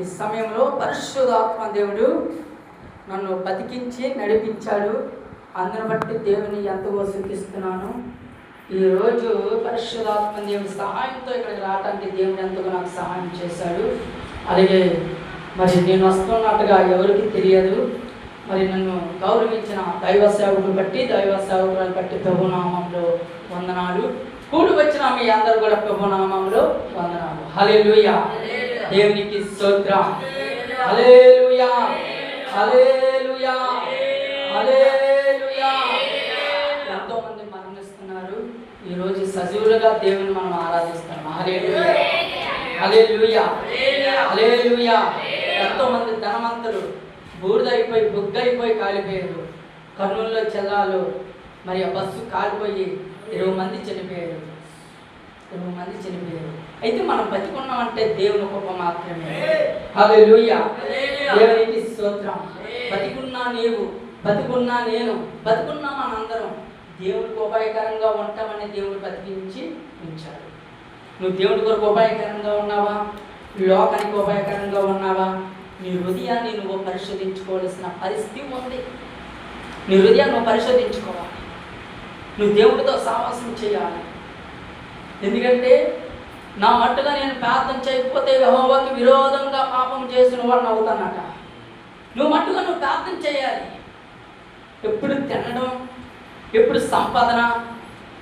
ఈ సమయంలో పరిశుద్ధాత్మ దేవుడు నన్ను బతికించి నడిపించాడు. అందుని బట్టి దేవుని ఎంతగా శుద్ధిస్తున్నాను ఈరోజు పరిశుద్ధాత్మ దేవుని సహాయంతో ఇక్కడికి రావడానికి దేవుడు ఎంతగా నాకు సహాయం చేశాడు. అలాగే మరి నేను వస్తున్నట్టుగా ఎవరికి తెలియదు. మరి నన్ను గౌరవించిన దైవ సేవకుని బట్టి దైవ సేవకులను బట్టి ప్రభునామంలో వందనాలు. కూడి వచ్చిన మీ అందరూ కూడా ప్రభునామంలో వందనాలు హల్లెలూయా దేవునికి స్తోత్రం హల్లెలూయా హల్లెలూయా హల్లెలూయా ఎంతో మంది మరణిస్తున్నారు ఈ రోజు సజీవులుగా దేవుని మనం ఆరాధిస్తాం హల్లెలూయా హల్లెలూయా హల్లెలూయా ఎంతో మంది ధనవంతులు బూడిదైపోయి బుగ్గైపోయి కాలిపోయారు కర్నూలులో చెల్లాలు మరి ఆ బస్సు కాలిపోయి ఇరవై మంది చనిపోయారు. ఇరవై మంది చనిపోయారు. అయితే మనం బతికున్నామంటే దేవుని కృప మాత్రమే. హల్లెలూయా. దేవునికి స్తోత్రం. బతికున్నా నీవు బతికున్నా నేను బతికున్నా మనందరం దేవుడికి ఉపాయకరంగా ఉంటామని దేవుడు బతికించి ఉంచాడు. నువ్వు దేవుడి కొరకు ఉపాయకరంగా ఉన్నావా? లోకానికి ఉపాయకరంగా ఉన్నావా? నీ హృదయాన్ని నువ్వు పరిశోధించుకోవాల్సిన పరిస్థితి ఉంది. నీ హృదయాన్ని నువ్వు పరిశోధించుకోవాలి నువ్వు దేవుడితో సావాసం చేయాలి. ఎందుకంటే నా మట్టుగా నేను ప్రార్థన చేయకపోతే యెహోవాకి విరోధంగా పాపం చేసిన వాడిని అవుతానట. నువ్వు మట్టుగా నువ్వు ప్రార్థన చేయాలి. ఎప్పుడు తినడం ఎప్పుడు సంపాదన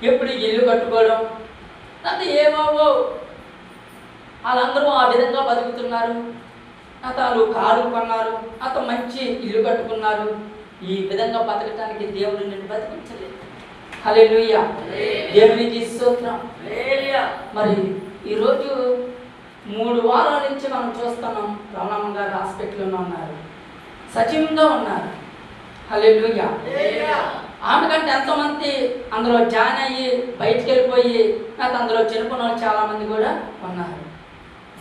ఎప్పుడు ఇల్లు కట్టుకోవడం అంటే ఏమో వాళ్ళందరూ ఆ విధంగా బతుకుతున్నారు. అతను కారు కొన్నారు అతను మంచి ఇల్లు కట్టుకున్నారు. ఈ విధంగా బతకటానికి దేవుడు నిన్ను బతికించలేదు. హల్లెలూయా. దేవునికి స్తోత్రం. మరి ఈరోజు మూడు వారాల నుంచి మనం చూస్తున్నాం రమణమ్మ గారు హాస్పిటల్లో ఉన్నారు. సజీవంగా ఉన్నారు. హల్లెలూయా. ఆమె కంటే ఎంతోమంది అందులో జాయిన్ అయ్యి బయటికి వెళ్ళిపోయి నాకు అందులో చనిపోయిన వాళ్ళు చాలా మంది కూడా ఉన్నారు.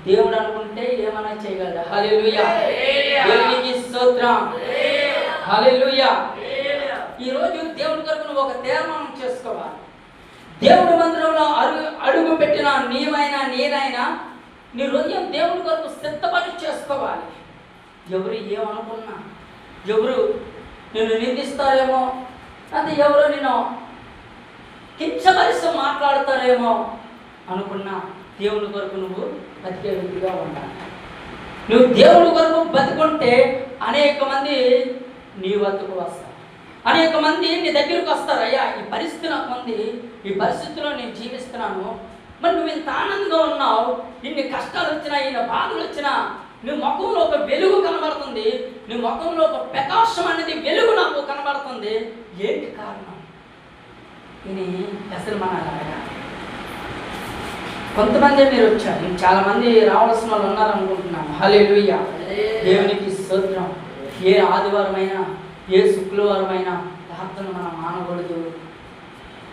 దేవుడు అనుకుంటే ఏమైనా చేయగలడు? హల్లెలూయా. దేవునికి స్తోత్రం. హల్లెలూయా. ఈ రోజు దేవుడి కొరకు నువ్వు ఒక తీర్మానం చేసుకోవాలి. దేవుడి మందిరంలో అడుగు అడుగు పెట్టిన నీవైనా నేనైనా నీ హృదయం దేవుడి కొరకు సిద్ధపడి చేసుకోవాలి. ఎవరు ఏమనుకున్నా ఎవరు నిన్ను నిందిస్తారేమో అది ఎవరో నేను కించపరిస్తూ మాట్లాడతారేమో అనుకున్నా దేవుని కొరకు నువ్వు బతికే వ్యక్తిగా ఉండాలి. నువ్వు దేవుని కొరకు బతుకుంటే అనేక మంది నీ వద్దకు వస్తారు. అనేక మంది నీ దగ్గరకు వస్తారు. అయ్యా ఈ పరిస్థితి నాకు ఉంది. ఈ పరిస్థితిలో నేను జీవిస్తున్నాను. మరి నువ్వు ఇంత ఆనందంగా ఉన్నావు. ఇన్ని కష్టాలు వచ్చినా ఇన్ని బాధలు వచ్చినా నీ ముఖంలో ఒక వెలుగు కనబడుతుంది. నీ ముఖంలో ఒక ప్రకాశం అనేది వెలుగు నాకు కనబడుతుంది. ఏంటి కారణం? ఇది అసలు మన కొంతమంది మీరు వచ్చారు. చాలా మంది రావాల్సిన వాళ్ళు ఉన్నారనుకుంటున్నాను. హల్లెలూయా. దేవునికి స్తోత్రం. ఏ ఆదివారమైనా ఏ శుక్రవారమైన ప్రార్థన మనం మానకూడదు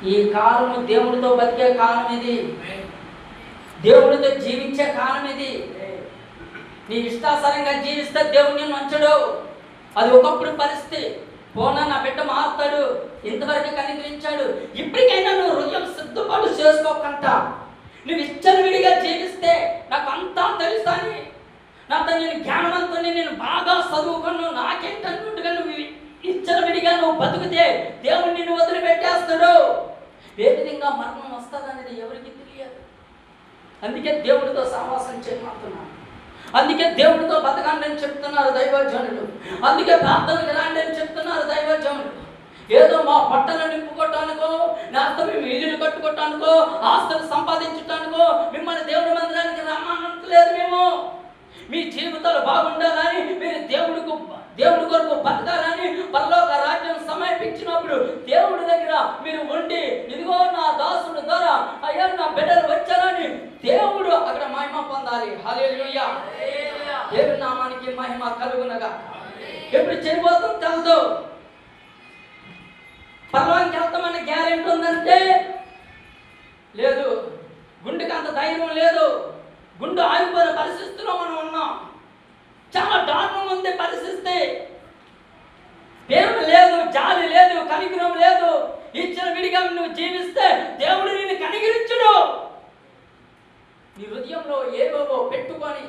ఈ కాలము దేవుడితో బతికే కాలం ఇది. దేవుడితో జీవించే కాలం ఇది. నీ ఇష్టాసరంగా జీవిస్తే దేవుడిని మంచడు అది ఒకప్పుడు పరిస్థితి. పోనా నా బిడ్డ మారుతాడు. ఇంతవరకు కనికరించాడు. ఇప్పటికైనా నువ్వు హృదయం సిద్ధపాటు చేసుకోకంట. నువ్వు విడిగా జీవిస్తే నాకు అంతా తెలుసని నాతో నేను జ్ఞానవంతుని నేను బాగా చదువుకున్నాను. నాకేంటన్నట్టుగా నువ్వు ఇచ్చలవిడిగా నువ్వు బతుకుతే దేవుడు నిన్ను వదిలిపెట్టేస్తాడు. ఏ విధంగా మరణం వస్తుందనేది ఎవరికి తెలియదు. అందుకే దేవుడితో సహవాసం చేయమంటున్నాను. అందుకే దేవుడితో బతకండి అని చెప్తున్నారు దైవజనులు. అందుకే ప్రార్థనకు రాండి అని చెప్తున్నారు దైవజనులు. ఏదో మా బట్టలు నింపుకోవటానికో లేకపోతే మేము ఇల్లు కట్టుకోవటానికో ఆస్తులు సంపాదించటానికో మిమ్మల్ని దేవుడి మందిరానికి రమ్మనట్లేదు మేము. మీ జీవితాలు బాగుండాలని మీరు దేవుడికి దేవుడి కొరకు బతకాలని పరలోక రాజ్యం సమర్పించినప్పుడు దేవుడి దగ్గర మీరు ఉండి ఇదిగో నా దాసుడు ద్వారా అయ్యా నా బిడ్డలు వచ్చారని దేవుడు అక్కడ మహిమ పొందాలి. హల్లెలూయా. దేవుడి నామానికి మహిమ కలుగునగా. ఎప్పుడు చనిపోతాం తెలుసు పర్వానికి వెళ్తామని గ్యారెంటీ ఉందంటే లేదు. గుండెకి అంత ధైర్యం లేదు. గుండె ఆగిపోయిన పరిస్థితుల్లో మనం ఉన్నాం. చాలా దారుణం ఉంది పరిస్థితి. ప్రేమ లేదు జాలి లేదు కనికరం లేదు. ఇచ్చిన విడిగా నువ్వు జీవిస్తే దేవుడు నిన్ను కనికరించుడు. నీ హృదయంలో ఏవేవో పెట్టుకొని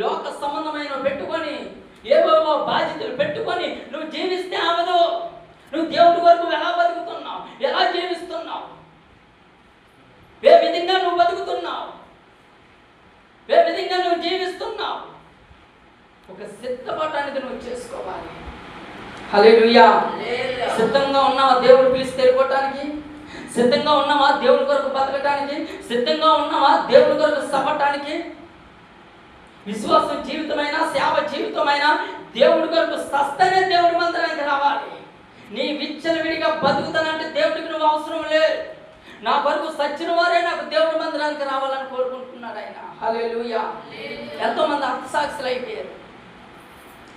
లోక సంబంధమైన పెట్టుకొని ఏవేవో బాధ్యతలు పెట్టుకొని నువ్వు జీవిస్తే అవదు నువ్వు దేవుడి వరకు ఎలా బతుకుతున్నావు? ఎలా జీవిస్తున్నావు ఏ విధంగా నువ్వు బతుకుతున్నావు ఏ విధంగా నువ్వు జీవిస్తున్నావు ఒక నువ్వు చేసుకోవాలి హల్లెలూయా. సిద్ధంగా ఉన్నావా దేవుడు పిలిచి తెలిపోవటానికి సిద్ధంగా ఉన్నావా దేవుని కొరకు బతకటానికి సిద్ధంగా ఉన్నావా దేవుని కొరకు సపటానికి విశ్వాస జీవితమైన సేవ జీవితమైన దేవుడి కొరకు సస్తనే దేవుడి మందిరానికి రావాలి. నీ విచ్చలవిడిగా బతుకుతానంటే దేవుడికి నువ్వు అవసరం లేదు నా కొరకు సచ్చిన వారే నాకు దేవుడి మందిరానికి రావాలని కోరుకుంటున్నాడు ఆయన. హల్లెలూయా. ఎంతో మంది అర్థసాక్షులు అయిపోయారు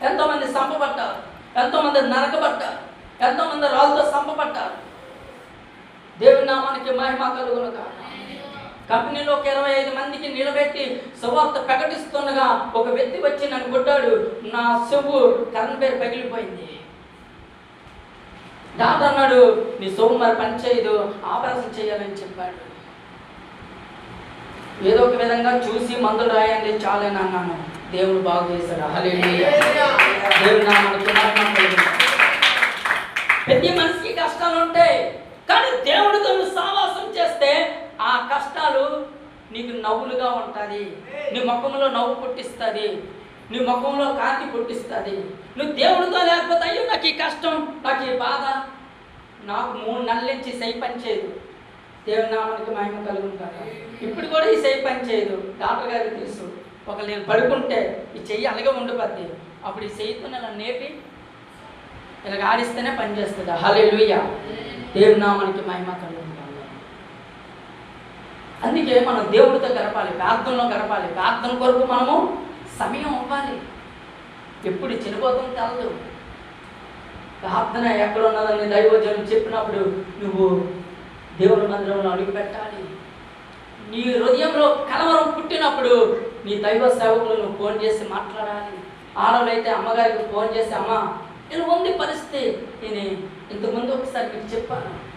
ఎంతోమంది చంపబడ్డారు ఎంతోమంది నరకబడ్డారు ఎంతోమంది రాళ్ళతో చంపబడ్డారు. దేవుని నామానికి మహిమ కలుగునుగా. కంపెనీలో ఒక ఇరవై ఐదు మందికి నిలబెట్టి సువార్త ప్రకటిస్తుండగా ఒక వ్యక్తి వచ్చి నన్ను కొట్టాడు. నా చెవు కరెంట్ పేరు పగిలిపోయింది. డాక్టర్ అన్నాడు నీ సొమ్ము మరి పని చేయదు ఆపరేషన్ చేయాలని చెప్పాడు. ఏదో ఒక విధంగా చూసి మందులు రాయండి చాలని అన్నాను. దేవుడు బాగు చేశాడు. ప్రతి మనిషికి కష్టాలు ఉంటాయి కానీ దేవుడితో నువ్వు సావాసం చేస్తే ఆ కష్టాలు నీకు నవ్వులుగా ఉంటుంది నీ ముఖంలో నవ్వు పుట్టిస్తుంది నీ ముఖంలో కాంతి పుట్టిస్తుంది. నువ్వు దేవుడితో లేకపోతే అయ్యో నాకు ఈ కష్టం నాకు ఈ బాధ. నాకు మూడు నెలల నుంచి సై పని చేయదు. దేవుని నామానికి మహిమ కలుగుంటాను ఇప్పుడు కూడా ఈ సై పని చేయదు. డాక్టర్ గారికి తెలుసు. ఒక నేను పడుకుంటే ఈ చెయ్యి అలాగే ఉండిపోద్ది. అప్పుడు ఈ చెయ్యితో ఇలా నేపి ఇలా ఆడిస్తేనే పని చేస్తుంది. హలే దేవుని నామానికి మహిమ కలుగుంటాను అందుకే మనం దేవుడితో గడపాలి ప్రార్థనలో గడపాలి. ప్రార్థన కొరకు మనము సమయం అవ్వాలి ఎప్పుడు చనిపోతాం తెలదు. ప్రార్థన ఎక్కడ ఉన్నదని దైవజనం చెప్పినప్పుడు నువ్వు దేవుని మందిరంలో అడుగు పెట్టాలి నీ హృదయంలో కలవరం పుట్టినప్పుడు నీ దైవ సేవకులు నువ్వు ఫోన్ చేసి మాట్లాడాలి. ఆడవాళ్ళైతే అమ్మగారికి ఫోన్ చేసి అమ్మ నేను ఉంది పరిస్థితి నేను ఇంతకుముందు ఒకసారి మీకు చెప్పాను.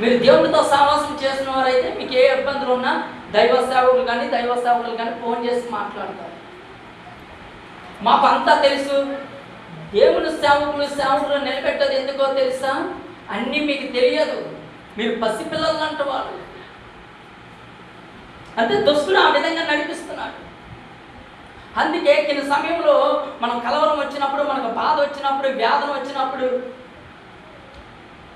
మీరు దేవుడితో సావాసం చేసిన వారైతే మీకు ఏ ఇబ్బందులు ఉన్నా దైవ సేవకులు కానీ దైవ సేవకులు కానీ ఫోన్ చేసి మాట్లాడతారు. మాకు అంతా తెలుసు. దేవుని సేవకులు సేవకులు నిలబెట్టేది ఎందుకో తెలుసా? అన్నీ మీకు తెలియదు. మీరు పసిపిల్లలు అంట వాళ్ళు. అంటే దుస్తుడు ఆ విధంగా నడిపిస్తున్నాడు. అందుకే కొన్ని సమయంలో మనం కలవరం వచ్చినప్పుడు మనకు బాధ వచ్చినప్పుడు వ్యాధన వచ్చినప్పుడు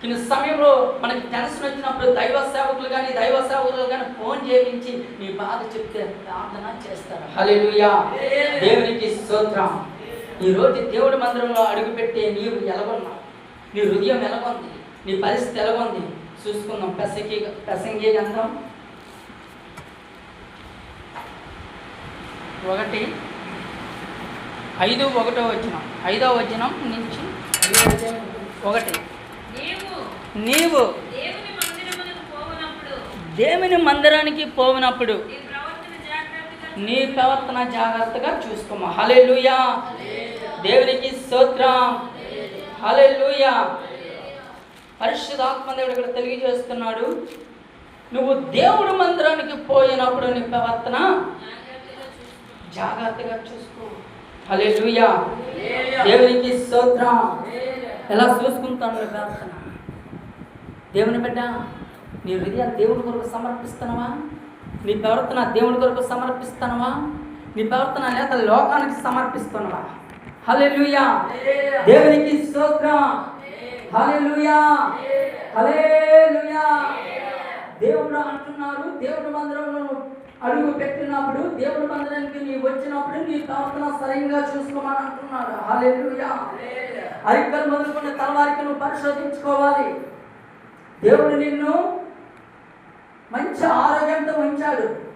కొన్ని సమయంలో మనకి టెన్షన్ వచ్చినప్పుడు దైవ సేవకులు కానీ దైవ సేవకులు కానీ ఫోన్ చేయించి నీ బాధ చెప్తే ప్రార్థన చేస్తారు. హల్లెలూయా. దేవునికి స్తోత్రం. ఈ రోజు దేవుడి మందిరంలో అడుగుపెట్టే నీవు ఎలాగొన్నావు నీ హృదయం ఎలాగొంది నీ పరిస్థితి ఎలాగొంది. చూసుకుందాం పెసంగి పెసంగి గంధం ఒకటి. ఐదు ఒకటో వచనం. ఐదో వచనం నుంచి ఒకటి. నీవు. దేవుని పోవునప్పుడు. మందిరానికి పోయినప్పుడు నీ ప్రవర్తన జాగ్రత్తగా చూసుకోమా. హల్లెలూయా. దేవునికి స్తోత్రం. హల్లెలూయా. పరిశుద్ధాత్మ దేవుడు ఇక్కడ తెలియజేస్తున్నాడు. నువ్వు దేవుడి మందిరానికి పోయినప్పుడు నీ ప్రవర్తన జాగ్రత్తగా చూసుకో. చూసుకో హల్లెలూయా. దేవునికి స్తోత్రం. ఎలా చూసుకుంటాను ప్రార్థన? దేవుని బిడ్డ నీ హృదయం దేవుడి కొరకు సమర్పిస్తున్నావా? నీ ప్రవర్తన దేవుడి కొరకు సమర్పిస్తున్నావా? నీ ప్రవర్తన లేక లోకానికి సమర్పిస్తున్నావా? హల్లెలూయా. దేవునికి స్తోత్రం. హల్లెలూయా. హల్లెలూయా. దేవుడు అంటున్నారు దేవుడి మందిరంలో అడుగు పెట్టినప్పుడు దేవుడి మందిరానికి నీ వచ్చినప్పుడు నీ ప్రవర్తన సరిగ్గా చూసుకోమని అంటున్నాడు. హల్లెలూయా. అరికలు మొదలుకున్న తలవారికి నువ్వు పరిశోధించుకోవాలి. దేవుడు నిన్ను మంచి ఆరోగ్యంతో ఉంచాడు.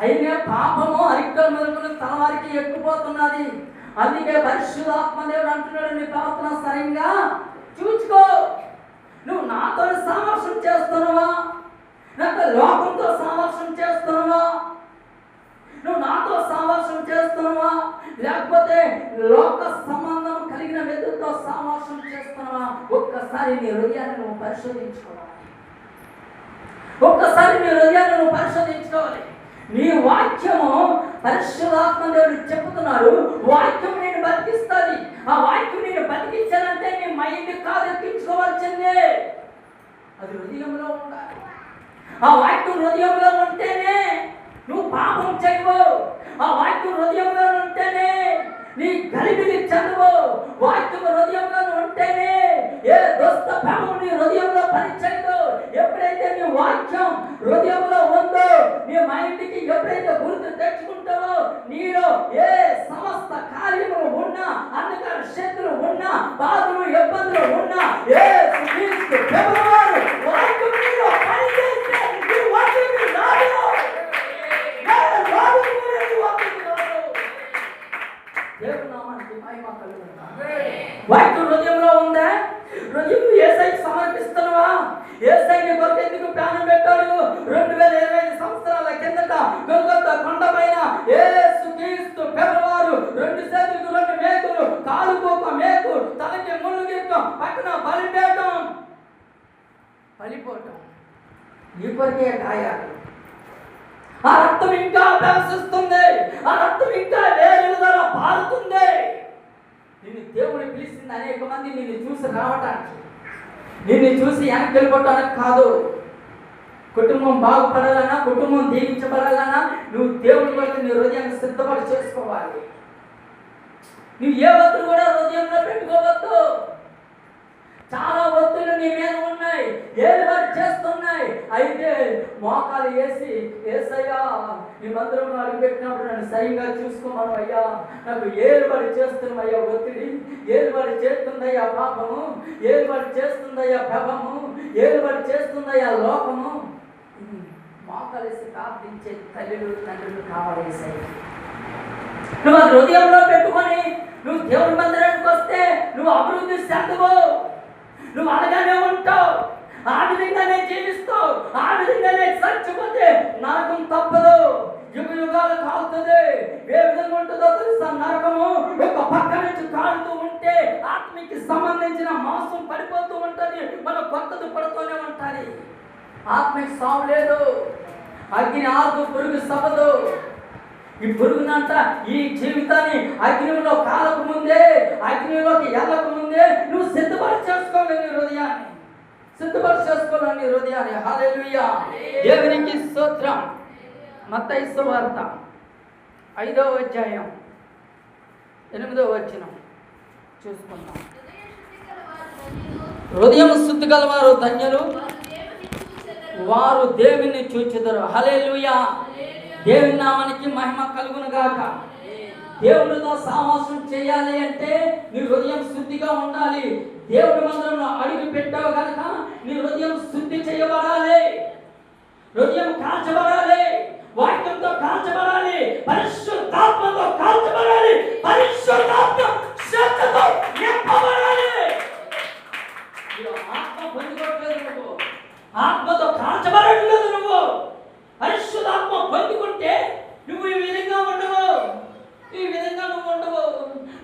అయినా పాపము అరికలు మొదలుకున్న తలవారికి ఎక్కుపోతున్నది. అందుకే పరిశుద్ధాత్మ దేవుడు అంటున్నాడు నీ ప్రవర్తన సరిగ్గా చూసుకో నువ్వు నాతో సామర్శం చేస్తున్నావా? నాకు లోకంతో సామర్శం చేస్తున్నావా? నువ్వు నాతో సావాసం చేస్తున్నావా? లేకపోతే లోక సంబంధం కలిగిన వ్యక్తులతో సావాసం చేస్తున్నావా? ఒక్కసారి నీ హృదయాన్ని నువ్వు పరిశోధించుకోవాలి. ఒక్కసారి నీ హృదయాన్ని నువ్వు పరిశోధించుకోవాలి. నీ వాక్యము పరిశుధాత్మ దేవుడు చెప్తున్నారు వాక్యం నేను బతికిస్తుంది. ఆ వాక్యం నేను బతికించాలంటే నీ మైండ్ కాదు ఎక్కించుకోవాల్సిందే అది హృదయంలో ఉండాలి. ఆ వాక్యం హృదయంలో ఉంటేనే నువ్వు పాపం చేయవు. ఆ వాక్యం హృదయంలో ఉంటేనే నీ గలిబిలి చదువు. వాక్యం హృదయంలో ఉంటేనే ఏ దుస్త పాపం నీ హృదయంలో పనిచేయదు. ఎప్పుడైతే నీ వాక్యం హృదయంలో ఉందో నీ మైండ్కి ఎప్పుడైతే గుర్తు తెచ్చుకుంటావో నీలో ఏ సమస్త కార్యములు ఉన్నా అంధకార శత్రులు ఉన్నా బాధలు ఇబ్బందులు ఉన్నా ఏ వాక్యం నీలో పనిచేస్తే నీ వాక్యం నీ రాదు. ఏ రాదు కూడా నీ వాక్యం రాదు. దేవుని నామానికి మహిమ కలుగును గాక. వాక్యం హృదయంలో ఉందా హృదయం ఏసైకి సమర్పిస్తున్నావా ఏసైని కొరకు ఎందుకు ప్రాణం పెట్టాడు. రెండు వేల ఇరవై ఐదు సంవత్సరాల కిందట గొల్గొత్త కొండ పైన ఏసు క్రీస్తు పెద్దవారు రెండు చేతులకు రెండు మేకులు కాలు ఒక మేకు తలకి ముళ్ళు గిట్టం పక్కన బలిపేయటం బలిపోవటం ఈ కొరకే గాయాలు. ఆ రక్తం ఇంకా ప్రవశిస్తుంది. ఆ రక్తం ఇంకా వేరుల ద్వారా పారుతుంది. నిన్ను దేవుడు పిలిచింది అనేక మంది నిన్ను చూసి రావటానికి. నిన్ను చూసి వెనక్కి వెళ్ళిపోవటానికి కాదు. కుటుంబం బాగుపడాలన్నా కుటుంబం దీవించబడాలన్నా నువ్వు దేవుడి కొరకు నీ హృదయాన్ని సిద్ధపడి చేసుకోవాలి. నువ్వు ఏ వద్దు కూడా హృదయంలో పెట్టుకోవద్దు. చాలా ఒత్తులు నీ మీద ఉన్నాయి. ఏది వారు చేస్తున్నాయి? అయితే మోకాలు వేసి ఏసయ్యా నీ మందిరంలో అడుగుపెట్టినప్పుడు నన్ను సరిగా చూసుకోమను అయ్యా. నాకు ఏది చేస్తున్నాయ్యా ఒత్తిడి. ఏది చేస్తుందయ్యా పాపము. ఏది చేస్తుందయ్యా ప్రభము ఏది చేస్తుందయ్యా లోకము మోకాలేసి ప్రార్థించే తల్లులు తండ్రులు కావాలి నువ్వు అది హృదయంలో పెట్టుకొని నువ్వు దేవుడి మందిరానికి వస్తే నువ్వు అభివృద్ధి చెందవు. నువ్వు అలాగానే ఉంటావు. ఆ విధంగానే జీవిస్తావు. ఆ విధంగానే చచ్చిపోతే నరకం తప్పదు. యుగ యుగాలు కాలుతుంది. ఏ విధంగా ఉంటుందో తెలుసా? నరకము ఒక పక్క నుంచి కాలుతూ ఉంటే ఆత్మకి సంబంధించిన మాంసం పడిపోతూ ఉంటుంది. మన కొత్తది పడుతూనే ఉంటుంది. ఆత్మకి సావు లేదు. అగ్ని ఆదు పురుగు సభదు ఈ పురుగునంట ఈ జీవితాన్ని అగ్నిలో కాలకు ముందే అగ్నిలోకి వెళ్ళక ముందే నువ్వు సిద్ధపడి చేసుకోవాలి నీ హృదయాన్ని. సిద్ధపడి చేసుకోవాలి నీ హృదయాన్ని. హల్లెలూయా. దేవునికి స్తోత్రం. మత్తయి వార్త ఐదవ అధ్యాయం ఎనిమిదవ వచనం చూసుకుందాం. హృదయం శుద్ధి గలవారు ధన్యులు. వారు దేవుని చూచెదరు. హల్లెలూయా. దేవుని నామానికి మహిమ కలుగును గాక. దేవుడితో సావాసం చేయాలి అంటే నీ హృదయం శుద్ధిగా ఉండాలి. దేవుడి మందిరంలో అడుగు పెట్టావు కనుక నీ హృదయం శుద్ధి చేయబడాలి. హృదయం కాల్చబడాలి. వాక్యంతో కాల్చబడాలి. పరిశుద్ధాత్మతో కాల్చబడాలి. పరిశుద్ధాత్మ శ్రద్ధతో నింపబడాలి. ఆత్మ పొందుకోవట్లేదు నువ్వు. ఆత్మతో కాల్చబడట్లేదు నువ్వు. పరిశుధాత్మ పొందుకుంటే నువ్వు ఈ విధంగా ఉండవు. ఈ విధంగా నువ్వు ఉండవు.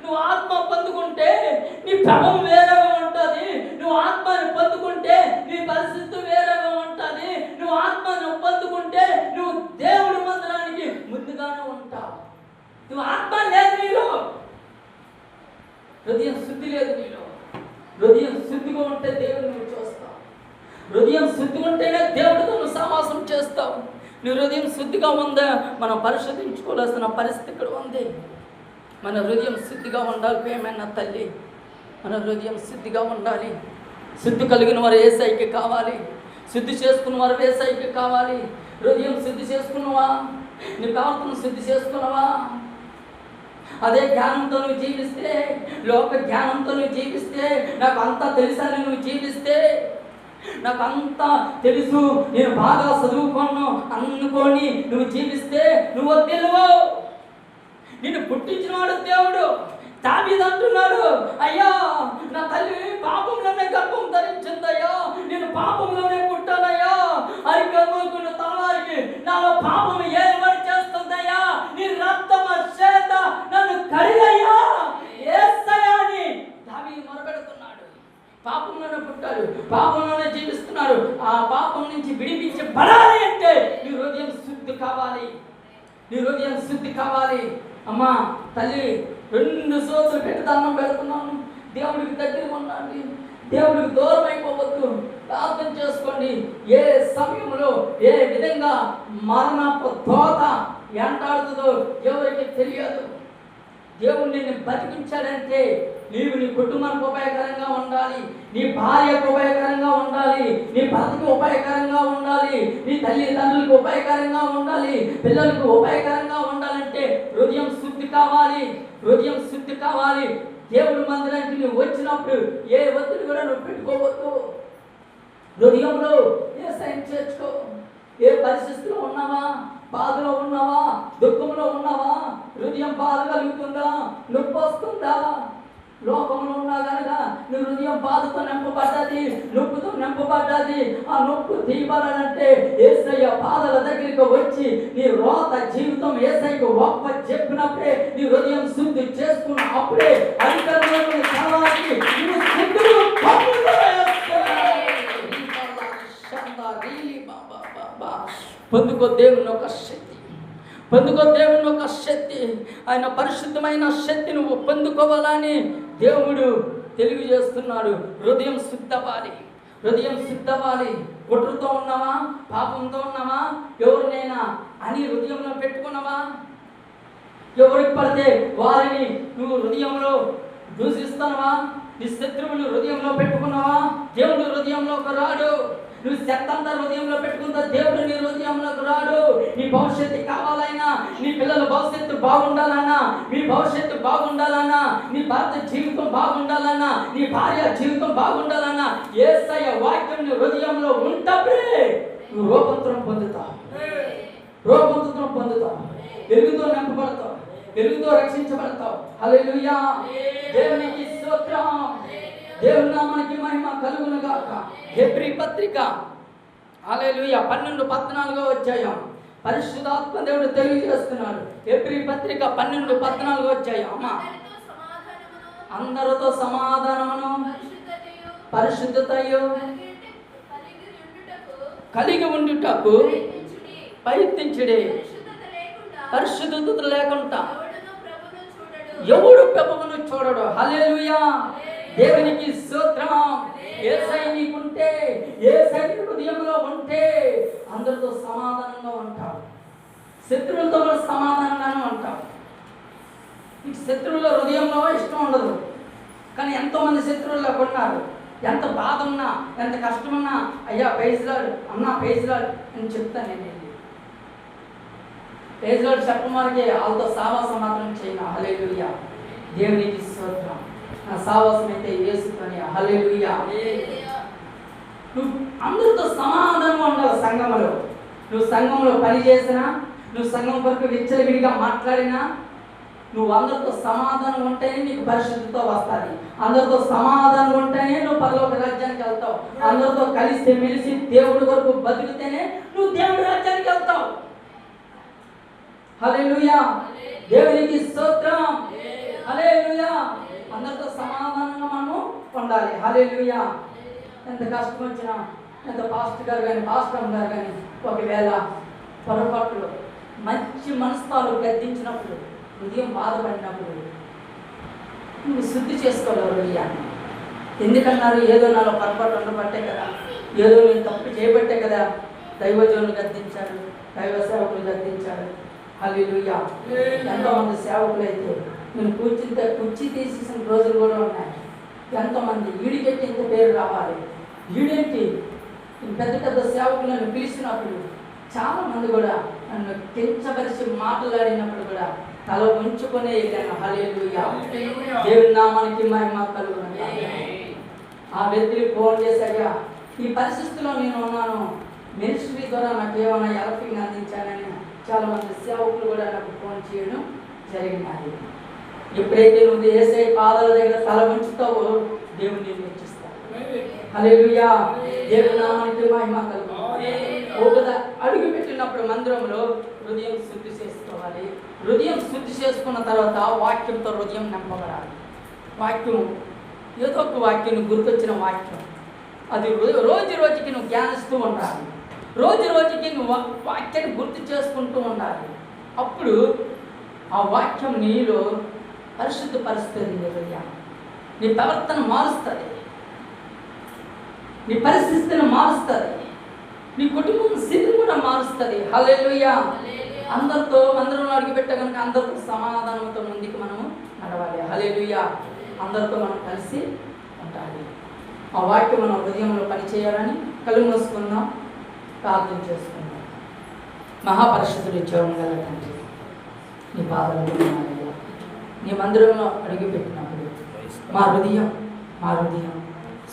నువ్వు ఆత్మ పొందుకుంటే నీ ప్రభం వేరేగా ఉంటుంది. నువ్వు ఆత్మని పొందుకుంటే నీ పరిస్థితి వేరేగా ఉంటుంది. నువ్వు ఆత్మను పొందుకుంటే నువ్వు దేవుడి పొందడానికి ముందుగానే ఉంటావు. నువ్వు ఆత్మ లేదు నీలో హృదయం శుద్ధి లేదు నీలో హృదయం శుద్ధిగా ఉంటే దేవుని నువ్వు చూస్తావు హృదయం శుద్ధిగా ఉంటేనే దేవుడితో నువ్వు సమాసం చేస్తావు నీ హృదయం ఉందా. మనం పరిశోధించుకోవాల్సిన పరిస్థితి ఇక్కడ ఉంది. మన హృదయం శుద్ధిగా ఉండాలి ప్రేమైన తల్లి. మన హృదయం సిద్ధిగా ఉండాలి. శుద్ధి కలిగిన వారు ఏసైకి కావాలి. శుద్ధి చేసుకున్న వారు వేసైకి కావాలి. హృదయం శుద్ధి చేసుకున్నావా? నీ కావాల్సిన శుద్ధి చేసుకున్నావా? అదే జ్ఞానంతో నువ్వు జీవిస్తే లోక జ్ఞానంతో నువ్వు జీవిస్తే నాకు అంతా తెలుసని నువ్వు జీవిస్తే నాకు అంతా తెలుసు నేను బాగా చదువుకోను అనుకొని నువ్వు జీవిస్తే నువ్వు తెలువు నిన్ను పుట్టించినవాడు దేవుడు. దావీదు అంటున్నాడు అయ్యా నా తల్లి పాపంలోనే గర్భం ధరించిందయ్యా. నేను పాపంలోనే పుట్టానయ్యా. అరికమ్ముకున్న తలవారికి నాలో పాపం ఏర్పడి చేస్తుందయ్యా. నీ రక్తమ చేత నన్ను కడిగయ్యా ఏస్తయ్యా అని దావీదు మొరపెడుతున్నాడు. పాపంలోనే పుట్టారు పాపంలోనే జీవిస్తున్నారు. ఆ పాపం నుంచి విడిపించబడాలి అంటే నీ హృదయం శుద్ధి కావాలి. నీ హృదయం శుద్ధి కావాలి. అమ్మా తల్లి రెండు సోతులు పెట్టి దండం పెడుతున్నాను దేవుడికి దగ్గర ఉండండి. దేవుడికి దూరం అయిపోవద్దు. ప్రార్థన చేసుకోండి. ఏ సమయంలో ఏ విధంగా మరణపు దోత ఎంటాడుతుందో ఎవరికి తెలియదు. దేవుడు నిన్ను బతికించాడంటే నీవు నీ కుటుంబానికి ఉపయోగకరంగా ఉండాలి. నీ భార్యకు ఉపయోగకరంగా ఉండాలి. నీ భర్తకు ఉపయోగకరంగా ఉండాలి. నీ తల్లిదండ్రులకు ఉపయోగకరంగా ఉండాలి. పిల్లలకు ఉపయోగకరంగా ఉండాలంటే హృదయం శుద్ధి కావాలి. హృదయం శుద్ధి కావాలి. దేవుడి మందిరానికి నువ్వు వచ్చినప్పుడు ఏ ఒత్తిడి కూడా నువ్వు పెట్టుకోవద్దు. హృదయంలో ఏ సైన్ చేర్చుకో. ఏ పరిస్థితిలో ఉన్నావా? బాధలో ఉన్నావా? దుఃఖంలో ఉన్నావా? హృదయం బాధ కలుగుతుందా? నొప్పి వస్తుందా? లోకంలో ఉన్నా కనుక నీ హృదయం బాధతో నింపబడ్డది నొప్పితో నింపబడ్డది ఆ నొప్పు తీయబడాలంటే ఏసయ్య పాదల దగ్గరికి వచ్చి నీ రోత జీవితం ఏసయ్యకు ఒప్ప చెప్పినప్పుడే నీ హృదయం శుద్ధి చేసుకున్న అప్పుడే అధికారులకు చదవాలి నువ్వు శుద్ధులు పొందుకో దేవుని ఒక శక్తి. పొందుకో దేవుని ఒక శక్తి. ఆయన పరిశుద్ధమైన శక్తి నువ్వు పొందుకోవాలని దేవుడు తెలియజేస్తున్నాడు. హృదయం సిద్ధవాలి హృదయం సిద్ధవాలి కుట్రతో ఉన్నావా? పాపంతో ఉన్నావా? ఎవరినైనా అని హృదయంలో పెట్టుకున్నావా? ఎవరికి పడితే వారిని నువ్వు హృదయంలో దూషిస్తున్నావా? నీ శత్రువులు హృదయంలో పెట్టుకున్నావా? దేవుడు హృదయంలోకి రాడు. నువ్వు చెత్తంతా హృదయంలో పెట్టుకుంటా దేవుడు నీ హృదయంలోకి రాడు. నీ భవిష్యత్తు కావాలైనా నీ పిల్లల భవిష్యత్తు బాగుండాలన్నా మీ భవిష్యత్తు బాగుండాలన్నా నీ భర్త జీవితం బాగుండాలన్నా నీ భార్య జీవితం బాగుండాలన్నా ఏసయ్య వాక్యం నీ హృదయంలో ఉంటే నువ్వు రూపం అధ్యాయం పరిశుద్ధాత్మ దేవుడు తెలియజేస్తున్నాడు. హెబ్రీ పత్రిక పన్నెండు పద్నాలుగు వచ్చాయి అమ్మా. అందరితో సమాధానమును. పరిశుద్ధతయ్యో పరిశుద్ధతయు. కలిగి ఉండుటకు ప్రయత్నించడే. ప్రయత్నించుడే పరిశుద్ధత లేకుండా ఎవడు ప్రభువును చూడడు. హల్లెలూయా. దేవునికి సూత్రం ఏ సైనికుంటే ఏ నీ హృదయంలో ఉంటే అందరితో సమాధానంగా ఉంటాం శత్రువులతో కూడా సమాధానంగానే ఉంటాం నీకు శత్రువుల హృదయంలో ఇష్టం ఉండదు. కానీ ఎంతోమంది శత్రువుల్లో కొన్నారు. ఎంత బాధ ఉన్నా ఎంత కష్టం ఉన్నా అయ్యా పేజ్లాడు అన్నా పేజ్లాడు అని చెప్తాను నేను. వెళ్ళి పేజ్లాడు చెప్పమారికే వాళ్ళతో సావాసం మాత్రం చేయను. హలేలుయ్యా దేవునికి స్తోత్రం. నా సావాసం అయితే వేసుకొని హలేలుయ్యా నువ్వు అందరితో సమాధానం ఉండాలి సంఘంలో నువ్వు సంఘంలో పని చేసినా నువ్వు సంఘం కొరకు విచ్చలవిడిగా మాట్లాడినా నువ్వు అందరితో సమాధానం ఉంటేనే నీకు పరిశుద్ధితో వస్తుంది. అందరితో సమాధానం ఉంటేనే నువ్వు పరలోక రాజ్యానికి వెళ్తావు. అందరితో కలిసి మెలిసి దేవుడి కొరకు బతికితేనే నువ్వు దేవుడి రాజ్యానికి వెళ్తావు. హల్లెలూయా. దేవునికి స్తోత్రం. హల్లెలూయా. అందరితో సమాధానంగా మనం పొందాలి హల్లెలూయా. ఎంత కష్టం వచ్చినా ఎంత పాస్టర్ గారు కానీ పాస్టర్ గారు కానీ ఒకవేళ పొరపాట్లు మంచి మనస్తాలు గద్దించినప్పుడు హృదయం బాధపడినప్పుడు నువ్వు శుద్ధి చేసుకోవాలి అయ్యా ఎందుకన్నారు? ఏదో నాలో పొరపాటు ఉండబట్టే కదా. ఏదో నేను తప్పు చేయబట్టే కదా. దైవజనులు గద్దించాడు దైవ సేవకులు గద్దించాడు హల్లెలూయా. ఎంతోమంది సేవకులు అయితే నేను కూర్చుంటే కుర్చీ తీసేసిన రోజులు కూడా ఉన్నాయి. ఎంతోమంది ఈడికెట్టి ఇంత పేరు రావాలి. ఈడేంటి? పెద్ద పెద్ద సేవకులను పిలిచినప్పుడు చాలా మంది కూడా నన్ను కించపరిచి మాట్లాడినప్పుడు కూడా తల ఉంచుకునే వెళ్ళాను. హల్లెలూయా. దేవుని నామానికి మహిమ కలుగును. ఆ వ్యక్తికి ఫోన్ చేశాగా ఈ పరిస్థితిలో నేను ఉన్నాను. మినిస్ట్రీ ద్వారా నాకు ఏమైనా హెల్పింగ్ అందించానని చాలా మంది సేవకులు కూడా నాకు ఫోన్ చేయడం జరిగినాయి ఎప్పుడైతే నువ్వు ఏసై పాదాల దగ్గర తల ఉంచుతావో దేవుని నేను హెచ్చిస్తాను నామానికి మహిమ అడుగు పెట్టినప్పుడు మందిరంలో హృదయం శుద్ధి చేసుకోవాలి. హృదయం శుద్ధి చేసుకున్న తర్వాత వాక్యంతో హృదయం నింపబడాలి. వాక్యం ఏదో ఒక వాక్యం గుర్తొచ్చిన వాక్యం. అది రోజు రోజుకి నువ్వు ధ్యానిస్తూ ఉండాలి. రోజు రోజుకి నువ్వు వాక్యాన్ని గుర్తు చేసుకుంటూ ఉండాలి. అప్పుడు ఆ వాక్యం నీలో పరిశుద్ధపరుస్తుంది నీ హృదయం నీ ప్రవర్తన మారుస్తుంది. నీ పరిస్థితిని మారుస్తుంది. నీ కుటుంబం స్థితిని కూడా మారుస్తుంది. హల్లెలూయా. అందరితో మందిరంలో అడుగు పెట్ట కనుక అందరితో సమాధానంతో ముందుకు మనము నడవాలి. హల్లెలూయా. అందరితో మనం కలిసి ఉండాలి. ఆ వాక్యం మన హృదయంలో పనిచేయాలని కళ్ళు మూసుకుందాం. ప్రార్థన చేసుకున్నాం మహాపరిషత్తులు జీవం గల తండ్రి నీ పాదాలు నీ మందిరంలో అడిగిపెట్టినప్పుడు మా హృదయం మా హృదయం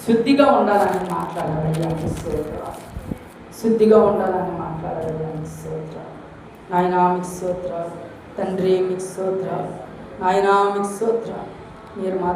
శుద్ధిగా ఉండాలని మాట్లాడాలయ్యా నీ శుద్ధిగా ఉండాలని మాట్లాడాలయ్యా స్తోత్ర స్తోత్రం. నాయనా మీకు తండ్రి మీకు స్తోత్ర. నాయనా మీకు మీరు మా